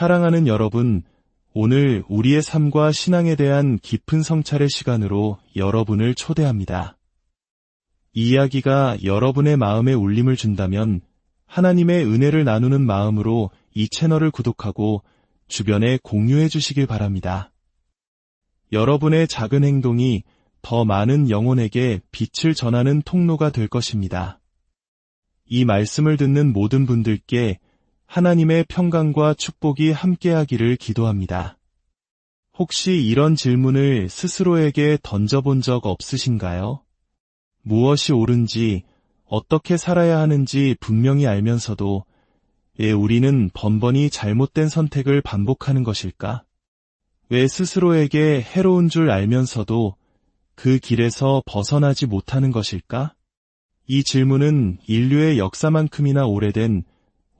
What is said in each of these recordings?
사랑하는 여러분, 오늘 우리의 삶과 신앙에 대한 깊은 성찰의 시간으로 여러분을 초대합니다. 이 이야기가 여러분의 마음에 울림을 준다면 하나님의 은혜를 나누는 마음으로 이 채널을 구독하고 주변에 공유해 주시길 바랍니다. 여러분의 작은 행동이 더 많은 영혼에게 빛을 전하는 통로가 될 것입니다. 이 말씀을 듣는 모든 분들께 하나님의 평강과 축복이 함께하기를 기도합니다. 혹시 이런 질문을 스스로에게 던져본 적 없으신가요? 무엇이 옳은지, 어떻게 살아야 하는지 분명히 알면서도 왜 우리는 번번이 잘못된 선택을 반복하는 것일까? 왜 스스로에게 해로운 줄 알면서도 그 길에서 벗어나지 못하는 것일까? 이 질문은 인류의 역사만큼이나 오래된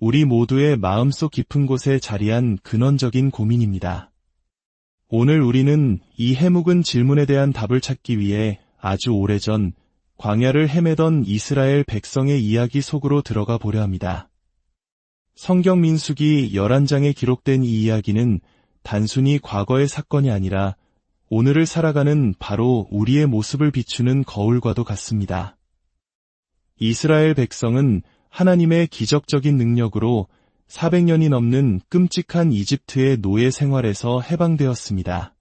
우리 모두의 마음속 깊은 곳에 자리한 근원적인 고민입니다. 오늘 우리는 이 해묵은 질문에 대한 답을 찾기 위해 아주 오래전 광야를 헤매던 이스라엘 백성의 이야기 속으로 들어가 보려 합니다. 성경 민숙이 11장에 기록된 이 이야기는 단순히 과거의 사건이 아니라 오늘을 살아가는 바로 우리의 모습을 비추는 거울과도 같습니다. 이스라엘 백성은 하나님의 기적적인 능력으로 400년이 넘는 끔찍한 이집트의 노예 생활에서 해방되었습니다.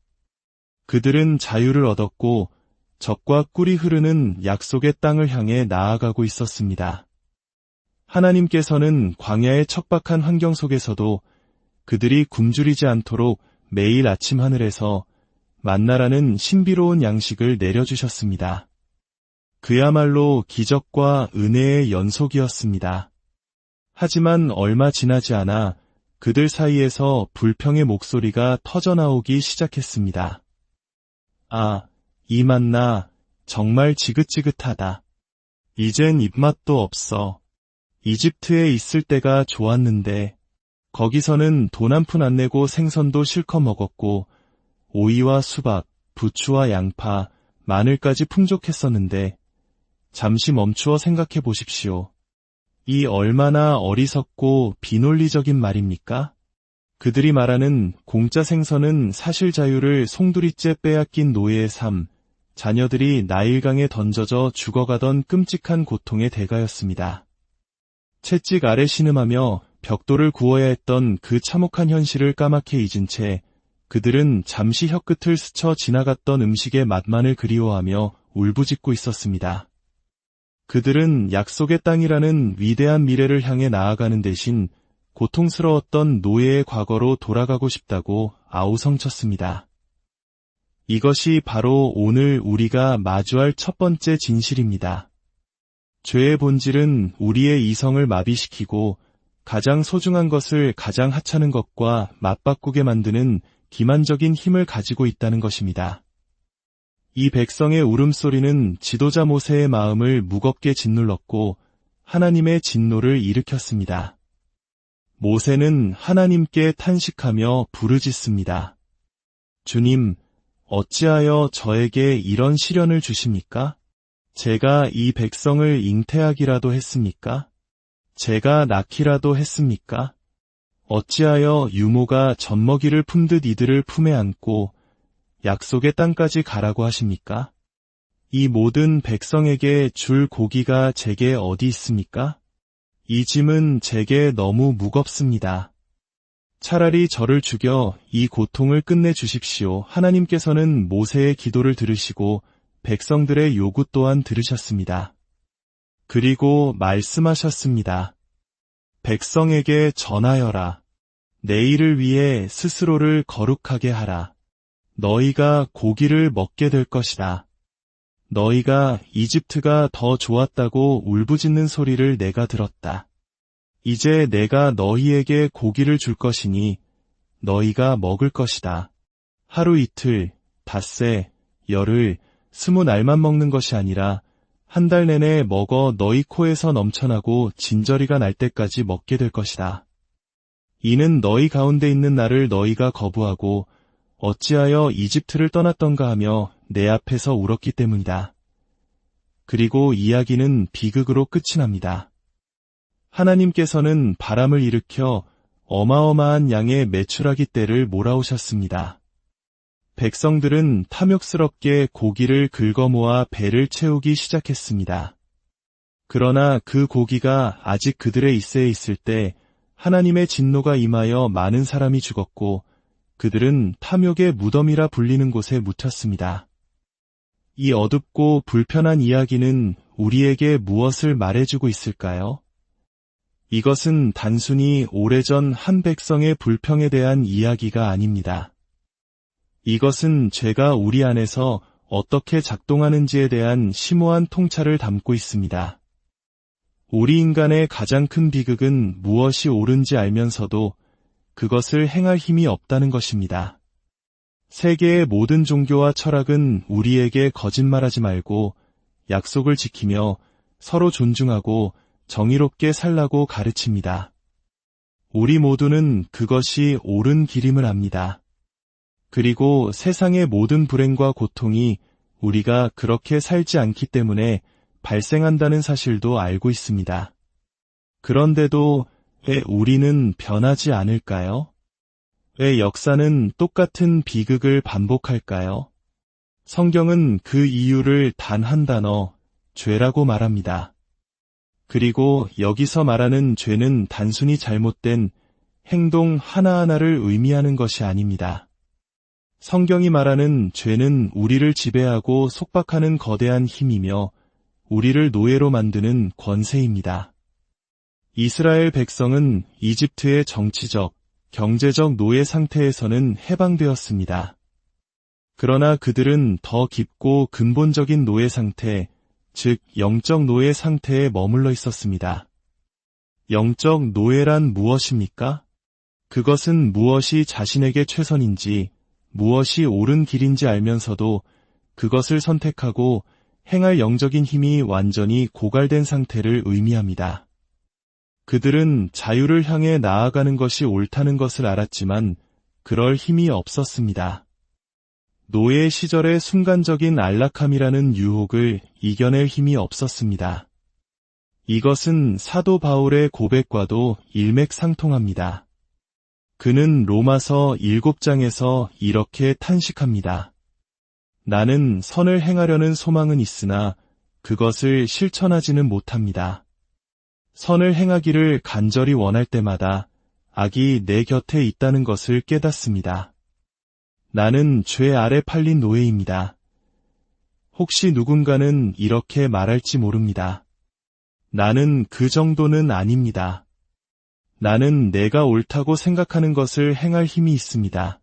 그들은 자유를 얻었고 적과 꿀이 흐르는 약속의 땅을 향해 나아가고 있었습니다. 하나님께서는 광야의 척박한 환경 속에서도 그들이 굶주리지 않도록 매일 아침 하늘에서 만나라는 신비로운 양식을 내려주셨습니다. 그야말로 기적과 은혜의 연속이었습니다. 하지만 얼마 지나지 않아 그들 사이에서 불평의 목소리가 터져나오기 시작했습니다. 아, 이 만나 정말 지긋지긋하다. 이젠 입맛도 없어. 이집트에 있을 때가 좋았는데 거기서는 돈 한 푼 안 내고 생선도 실컷 먹었고 오이와 수박, 부추와 양파, 마늘까지 풍족했었는데 잠시 멈추어 생각해 보십시오. 이 얼마나 어리석고 비논리적인 말입니까? 그들이 말하는 공짜 생선은 사실 자유를 송두리째 빼앗긴 노예의 삶, 자녀들이 나일강에 던져져 죽어가던 끔찍한 고통의 대가였습니다. 채찍 아래 신음하며 벽돌을 구워야 했던 그 참혹한 현실을 까맣게 잊은 채 그들은 잠시 혀끝을 스쳐 지나갔던 음식의 맛만을 그리워하며 울부짖고 있었습니다. 그들은 약속의 땅이라는 위대한 미래를 향해 나아가는 대신 고통스러웠던 노예의 과거로 돌아가고 싶다고 아우성쳤습니다. 이것이 바로 오늘 우리가 마주할 첫 번째 진실입니다. 죄의 본질은 우리의 이성을 마비시키고 가장 소중한 것을 가장 하찮은 것과 맞바꾸게 만드는 기만적인 힘을 가지고 있다는 것입니다. 이 백성의 울음소리는 지도자 모세의 마음을 무겁게 짓눌렀고 하나님의 진노를 일으켰습니다. 모세는 하나님께 탄식하며 부르짖습니다. 주님, 어찌하여 저에게 이런 시련을 주십니까? 제가 이 백성을 잉태하기라도 했습니까? 제가 낳기라도 했습니까? 어찌하여 유모가 젖먹이를 품듯 이들을 품에 안고 약속의 땅까지 가라고 하십니까? 이 모든 백성에게 줄 고기가 제게 어디 있습니까? 이 짐은 제게 너무 무겁습니다. 차라리 저를 죽여 이 고통을 끝내 주십시오. 하나님께서는 모세의 기도를 들으시고 백성들의 요구 또한 들으셨습니다. 그리고 말씀하셨습니다. 백성에게 전하여라. 내일을 위해 스스로를 거룩하게 하라. 너희가 고기를 먹게 될 것이다. 너희가 이집트가 더 좋았다고 울부짖는 소리를 내가 들었다. 이제 내가 너희에게 고기를 줄 것이니 너희가 먹을 것이다. 하루 이틀, 닷새, 열흘, 스무 날만 먹는 것이 아니라 한 달 내내 먹어 너희 코에서 넘쳐나고 진저리가 날 때까지 먹게 될 것이다. 이는 너희 가운데 있는 나를 너희가 거부하고 어찌하여 이집트를 떠났던가 하며 내 앞에서 울었기 때문이다. 그리고 이야기는 비극으로 끝이 납니다. 하나님께서는 바람을 일으켜 어마어마한 양의 매출하기 떼를 몰아오셨습니다. 백성들은 탐욕스럽게 고기를 긁어모아 배를 채우기 시작했습니다. 그러나 그 고기가 아직 그들의 입새에 있을 때 하나님의 진노가 임하여 많은 사람이 죽었고 그들은 탐욕의 무덤이라 불리는 곳에 묻혔습니다. 이 어둡고 불편한 이야기는 우리에게 무엇을 말해주고 있을까요? 이것은 단순히 오래전 한 백성의 불평에 대한 이야기가 아닙니다. 이것은 죄가 우리 안에서 어떻게 작동하는지에 대한 심오한 통찰을 담고 있습니다. 우리 인간의 가장 큰 비극은 무엇이 옳은지 알면서도 그것을 행할 힘이 없다는 것입니다. 세계의 모든 종교와 철학은 우리에게 거짓말하지 말고 약속을 지키며 서로 존중하고 정의롭게 살라고 가르칩니다. 우리 모두는 그것이 옳은 길임을 압니다. 그리고 세상의 모든 불행과 고통이 우리가 그렇게 살지 않기 때문에 발생한다는 사실도 알고 있습니다. 그런데도 왜 우리는 변하지 않을까요? 왜 역사는 똑같은 비극을 반복할까요? 성경은 그 이유를 단 한 단어, 죄라고 말합니다. 그리고 여기서 말하는 죄는 단순히 잘못된 행동 하나하나를 의미하는 것이 아닙니다. 성경이 말하는 죄는 우리를 지배하고 속박하는 거대한 힘이며 우리를 노예로 만드는 권세입니다. 이스라엘 백성은 이집트의 정치적, 경제적 노예 상태에서는 해방되었습니다. 그러나 그들은 더 깊고 근본적인 노예 상태, 즉 영적 노예 상태에 머물러 있었습니다. 영적 노예란 무엇입니까? 그것은 무엇이 자신에게 최선인지, 무엇이 옳은 길인지 알면서도 그것을 선택하고 행할 영적인 힘이 완전히 고갈된 상태를 의미합니다. 그들은 자유를 향해 나아가는 것이 옳다는 것을 알았지만 그럴 힘이 없었습니다. 노예 시절의 순간적인 안락함이라는 유혹을 이겨낼 힘이 없었습니다. 이것은 사도 바울의 고백과도 일맥상통합니다. 그는 로마서 7장에서 이렇게 탄식합니다. 나는 선을 행하려는 소망은 있으나 그것을 실천하지는 못합니다. 선을 행하기를 간절히 원할 때마다 악이 내 곁에 있다는 것을 깨닫습니다. 나는 죄 아래 팔린 노예입니다. 혹시 누군가는 이렇게 말할지 모릅니다. 나는 그 정도는 아닙니다. 나는 내가 옳다고 생각하는 것을 행할 힘이 있습니다.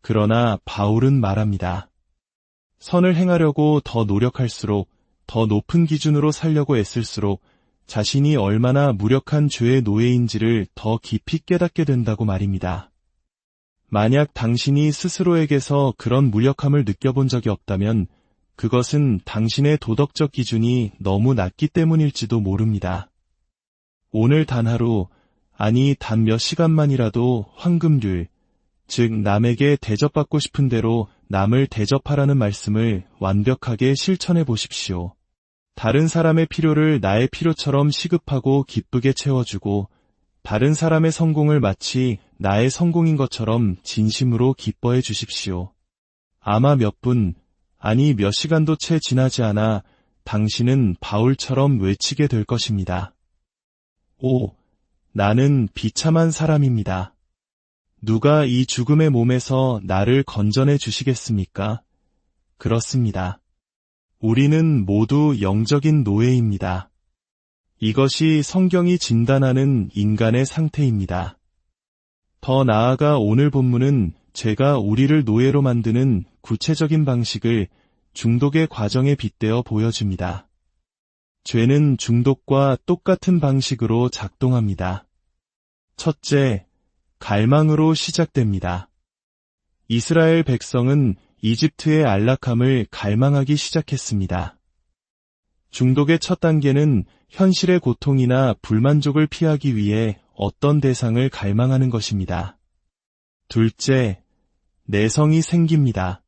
그러나 바울은 말합니다. 선을 행하려고 더 노력할수록 더 높은 기준으로 살려고 애쓸수록 자신이 얼마나 무력한 죄의 노예인지를 더 깊이 깨닫게 된다고 말입니다. 만약 당신이 스스로에게서 그런 무력함을 느껴본 적이 없다면 그것은 당신의 도덕적 기준이 너무 낮기 때문일지도 모릅니다. 오늘 단 하루, 아니 단 몇 시간만이라도 황금률, 즉 남에게 대접받고 싶은 대로 남을 대접하라는 말씀을 완벽하게 실천해 보십시오. 다른 사람의 필요를 나의 필요처럼 시급하고 기쁘게 채워주고 다른 사람의 성공을 마치 나의 성공인 것처럼 진심으로 기뻐해 주십시오. 아마 몇 분, 아니 몇 시간도 채 지나지 않아 당신은 바울처럼 외치게 될 것입니다. 오, 나는 비참한 사람입니다. 누가 이 죽음의 몸에서 나를 건져내 주시겠습니까? 그렇습니다. 우리는 모두 영적인 노예입니다. 이것이 성경이 진단하는 인간의 상태입니다. 더 나아가 오늘 본문은 죄가 우리를 노예로 만드는 구체적인 방식을 중독의 과정에 빗대어 보여줍니다. 죄는 중독과 똑같은 방식으로 작동합니다. 첫째, 갈망으로 시작됩니다. 이스라엘 백성은 이집트의 안락함을 갈망하기 시작했습니다. 중독의 첫 단계는 현실의 고통이나 불만족을 피하기 위해 어떤 대상을 갈망하는 것입니다. 둘째, 내성이 생깁니다.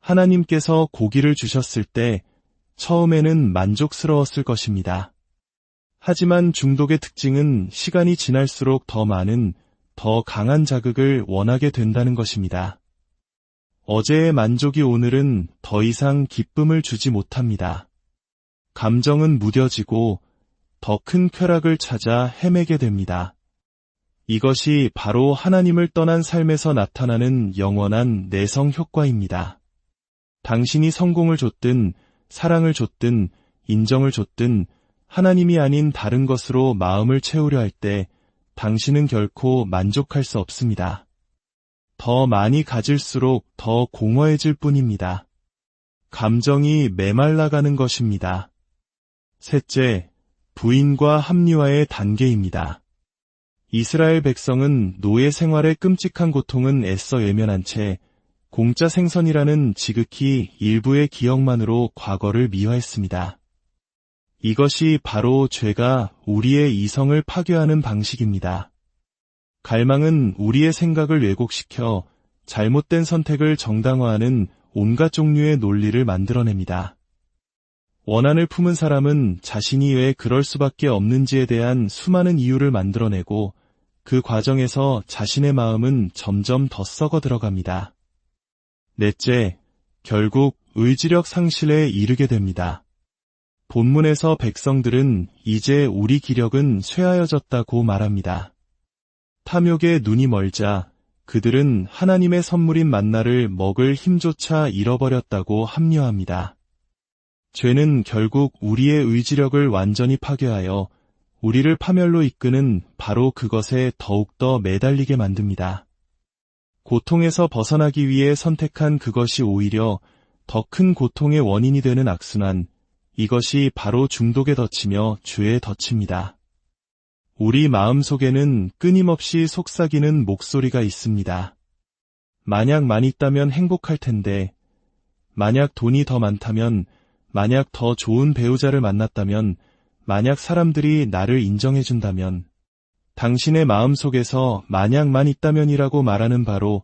하나님께서 고기를 주셨을 때 처음에는 만족스러웠을 것입니다. 하지만 중독의 특징은 시간이 지날수록 더 많은, 더 강한 자극을 원하게 된다는 것입니다. 어제의 만족이 오늘은 더 이상 기쁨을 주지 못합니다. 감정은 무뎌지고 더 큰 쾌락을 찾아 헤매게 됩니다. 이것이 바로 하나님을 떠난 삶에서 나타나는 영원한 내성 효과입니다. 당신이 성공을 줬든, 사랑을 줬든, 인정을 줬든, 하나님이 아닌 다른 것으로 마음을 채우려 할 때, 당신은 결코 만족할 수 없습니다. 더 많이 가질수록 더 공허해질 뿐입니다. 감정이 메말라가는 것입니다. 셋째, 부인과 합리화의 단계입니다. 이스라엘 백성은 노예 생활의 끔찍한 고통은 애써 외면한 채 공짜 생선이라는 지극히 일부의 기억만으로 과거를 미화했습니다. 이것이 바로 죄가 우리의 이성을 파괴하는 방식입니다. 갈망은 우리의 생각을 왜곡시켜 잘못된 선택을 정당화하는 온갖 종류의 논리를 만들어냅니다. 원한을 품은 사람은 자신이 왜 그럴 수밖에 없는지에 대한 수많은 이유를 만들어내고 그 과정에서 자신의 마음은 점점 더 썩어 들어갑니다. 넷째, 결국 의지력 상실에 이르게 됩니다. 본문에서 백성들은 이제 우리 기력은 쇠하여졌다고 말합니다. 탐욕에 눈이 멀자 그들은 하나님의 선물인 만나를 먹을 힘조차 잃어버렸다고 합리화합니다. 죄는 결국 우리의 의지력을 완전히 파괴하여 우리를 파멸로 이끄는 바로 그것에 더욱더 매달리게 만듭니다. 고통에서 벗어나기 위해 선택한 그것이 오히려 더 큰 고통의 원인이 되는 악순환, 이것이 바로 중독에 덧치며 죄에 덧칩니다. 우리 마음 속에는 끊임없이 속삭이는 목소리가 있습니다. 만약 많이 있다면 행복할 텐데, 만약 돈이 더 많다면, 만약 더 좋은 배우자를 만났다면, 만약 사람들이 나를 인정해준다면, 당신의 마음 속에서 만약만 있다면이라고 말하는 바로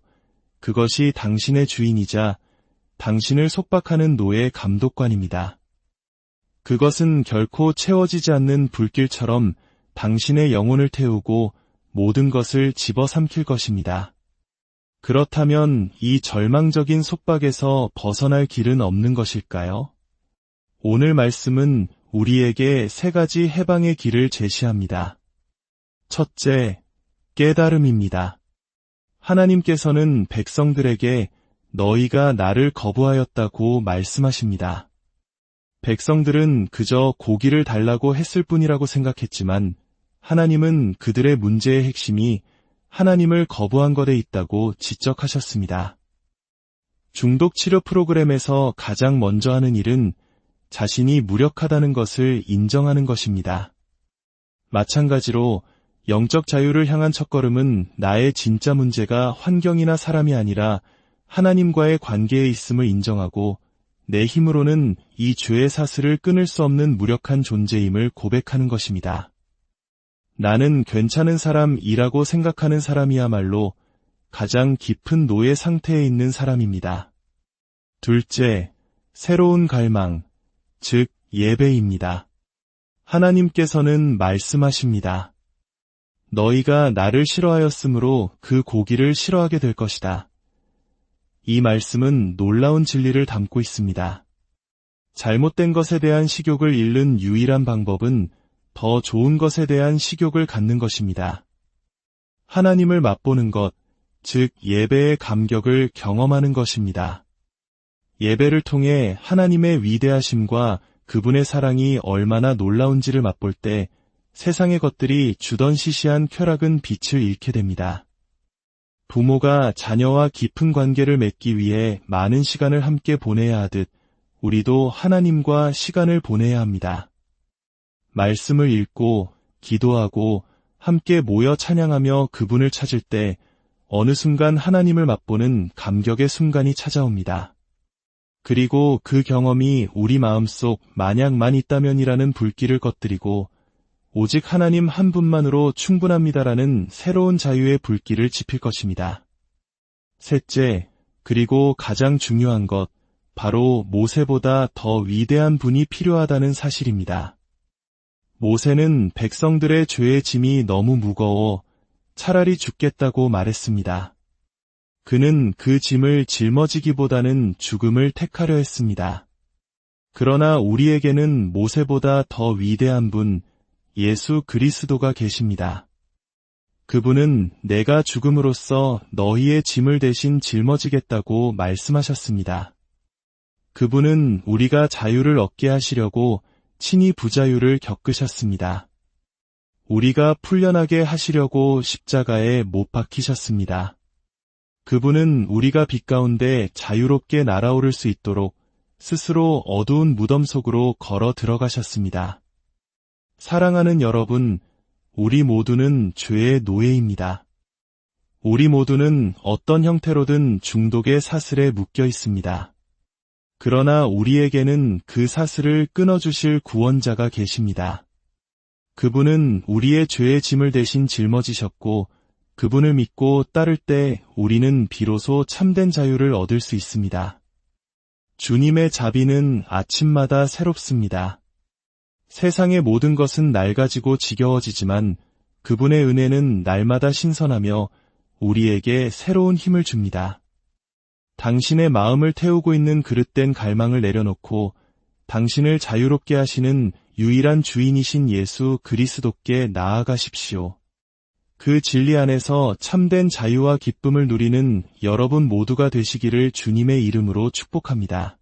그것이 당신의 주인이자 당신을 속박하는 노예 감독관입니다. 그것은 결코 채워지지 않는 불길처럼 당신의 영혼을 태우고 모든 것을 집어삼킬 것입니다. 그렇다면 이 절망적인 속박에서 벗어날 길은 없는 것일까요? 오늘 말씀은 우리에게 세 가지 해방의 길을 제시합니다. 첫째, 깨달음입니다. 하나님께서는 백성들에게 너희가 나를 거부하였다고 말씀하십니다. 백성들은 그저 고기를 달라고 했을 뿐이라고 생각했지만 하나님은 그들의 문제의 핵심이 하나님을 거부한 것에 있다고 지적하셨습니다. 중독 치료 프로그램에서 가장 먼저 하는 일은 자신이 무력하다는 것을 인정하는 것입니다. 마찬가지로 영적 자유를 향한 첫걸음은 나의 진짜 문제가 환경이나 사람이 아니라 하나님과의 관계에 있음을 인정하고 내 힘으로는 이 죄의 사슬을 끊을 수 없는 무력한 존재임을 고백하는 것입니다. 나는 괜찮은 사람이라고 생각하는 사람이야말로 가장 깊은 노예 상태에 있는 사람입니다. 둘째, 새로운 갈망, 즉 예배입니다. 하나님께서는 말씀하십니다. 너희가 나를 싫어하였으므로 그 고기를 싫어하게 될 것이다. 이 말씀은 놀라운 진리를 담고 있습니다. 잘못된 것에 대한 식욕을 잃는 유일한 방법은 더 좋은 것에 대한 식욕을 갖는 것입니다. 하나님을 맛보는 것, 즉 예배의 감격을 경험하는 것입니다. 예배를 통해 하나님의 위대하심과 그분의 사랑이 얼마나 놀라운지를 맛볼 때 세상의 것들이 주던 시시한 쾌락은 빛을 잃게 됩니다. 부모가 자녀와 깊은 관계를 맺기 위해 많은 시간을 함께 보내야 하듯 우리도 하나님과 시간을 보내야 합니다. 말씀을 읽고 기도하고 함께 모여 찬양하며 그분을 찾을 때 어느 순간 하나님을 맛보는 감격의 순간이 찾아옵니다. 그리고 그 경험이 우리 마음속 만약만 있다면이라는 불길을 꺼뜨리고 오직 하나님 한 분만으로 충분합니다라는 새로운 자유의 불길을 지필 것입니다. 셋째, 그리고 가장 중요한 것, 바로 모세보다 더 위대한 분이 필요하다는 사실입니다. 모세는 백성들의 죄의 짐이 너무 무거워 차라리 죽겠다고 말했습니다. 그는 그 짐을 짊어지기보다는 죽음을 택하려 했습니다. 그러나 우리에게는 모세보다 더 위대한 분, 예수 그리스도가 계십니다. 그분은 내가 죽음으로써 너희의 짐을 대신 짊어지겠다고 말씀하셨습니다. 그분은 우리가 자유를 얻게 하시려고 친히 부자유를 겪으셨습니다. 우리가 풀려나게 하시려고 십자가에 못 박히셨습니다. 그분은 우리가 빛 가운데 자유롭게 날아오를 수 있도록 스스로 어두운 무덤 속으로 걸어 들어가셨습니다. 사랑하는 여러분, 우리 모두는 죄의 노예입니다. 우리 모두는 어떤 형태로든 중독의 사슬에 묶여 있습니다. 그러나 우리에게는 그 사슬을 끊어주실 구원자가 계십니다. 그분은 우리의 죄의 짐을 대신 짊어지셨고 그분을 믿고 따를 때 우리는 비로소 참된 자유를 얻을 수 있습니다. 주님의 자비는 아침마다 새롭습니다. 세상의 모든 것은 낡아지고 지겨워지지만 그분의 은혜는 날마다 신선하며 우리에게 새로운 힘을 줍니다. 당신의 마음을 태우고 있는 그릇된 갈망을 내려놓고 당신을 자유롭게 하시는 유일한 주인이신 예수 그리스도께 나아가십시오. 그 진리 안에서 참된 자유와 기쁨을 누리는 여러분 모두가 되시기를 주님의 이름으로 축복합니다.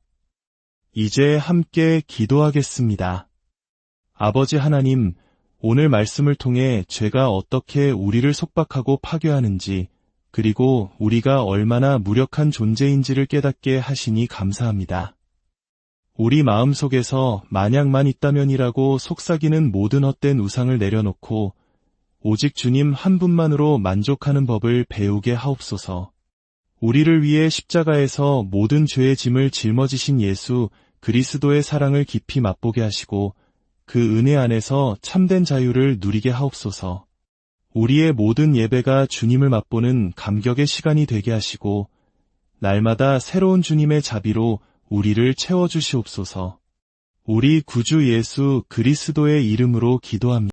이제 함께 기도하겠습니다. 아버지 하나님, 오늘 말씀을 통해 죄가 어떻게 우리를 속박하고 파괴하는지, 그리고 우리가 얼마나 무력한 존재인지를 깨닫게 하시니 감사합니다. 우리 마음 속에서 만약만 있다면이라고 속삭이는 모든 헛된 우상을 내려놓고 오직 주님 한 분만으로 만족하는 법을 배우게 하옵소서. 우리를 위해 십자가에서 모든 죄의 짐을 짊어지신 예수 그리스도의 사랑을 깊이 맛보게 하시고 그 은혜 안에서 참된 자유를 누리게 하옵소서. 우리의 모든 예배가 주님을 맛보는 감격의 시간이 되게 하시고 날마다 새로운 주님의 자비로 우리를 채워주시옵소서. 우리 구주 예수 그리스도의 이름으로 기도합니다.